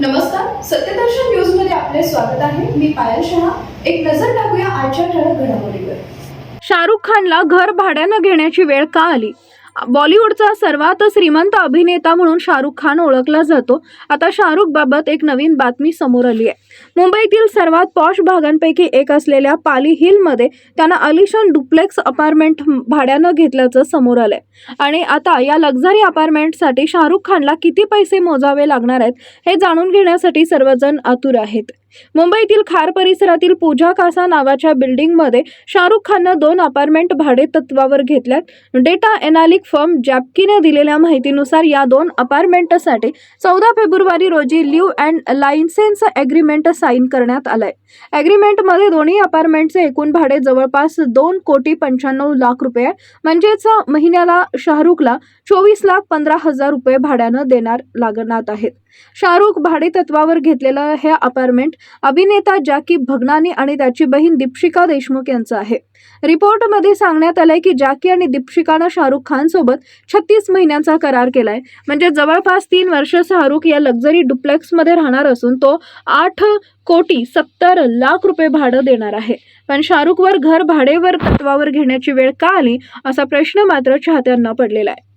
नमस्कार सत्यदर्शन न्यूजमध्ये आपले स्वागत आहे. मी पायल शहा. एक नजर टाकूया आजच्या ठळक घडामोडीवर. शाहरुख खानला घर भाड्यानं घेण्याची वेळ का आली? बॉलिवूडचा सर्वात श्रीमंत अभिनेता म्हणून शाहरुख खान ओळखला जातो. आता शाहरुख बाबत एक नवीन बातमी समोर आली आहे. मुंबईतील सर्वात पॉश भागांपैकी एक असलेल्या पाली हिलमध्ये त्यानं अलिशान डुप्लेक्स अपार्टमेंट भाड्यानं घेतल्याचं समोर आलंय. आणि आता या लक्झरी अपार्टमेंटसाठी शाहरुख खानला किती पैसे मोजावे लागणार आहेत हे जाणून घेण्यासाठी सर्वजण आतुर आहेत. मुंबईतील खार परिसरातील पूजा कासा नावाच्या बिल्डिंगमध्ये शाहरुख खाननं दोन अपार्टमेंट भाडे तत्वावर घेतल्यात. डेटा एनालिक फर्म जॅपकीने दिलेल्या माहितीनुसार या दोन अपार्टमेंटसाठी चौदा फेब्रुवारी रोजी leave and licence agreement sign करण्यात आलाय. ॲग्रीमेंटमध्ये दोन्ही अपार्टमेंटचे एकूण भाडे जवळपास दोन कोटी पंच्याण्णव लाख रुपये म्हणजेच महिन्याला शाहरुखला चोवीस लाख पंधरा हजार रुपये भाड्यानं देणार लागणार आहेत. शाहरुख भाडे तत्वावर घेतलेलं हे अपार्टमेंट अभिनेता जॅकी भगनानी आणि त्याची बहीण दीपशिका देशमुख यांचं आहे. रिपोर्टमध्ये सांगण्यात आलंय की जॅकी आणि दीपशिकानं शाहरुख खान सोबत छत्तीस महिन्यांचा करार केलाय. म्हणजे जवळपास तीन वर्ष शाहरुख या लक्झरी डुप्लेक्समध्ये राहणार असून तो आठ कोटी सत्तर लाख रुपये भाडं देणार आहे. पण शाहरुखवर घर भाडेवर तत्वावर घेण्याची वेळ का आली? असा प्रश्न मात्र चाहत्यांना पडलेला आहे.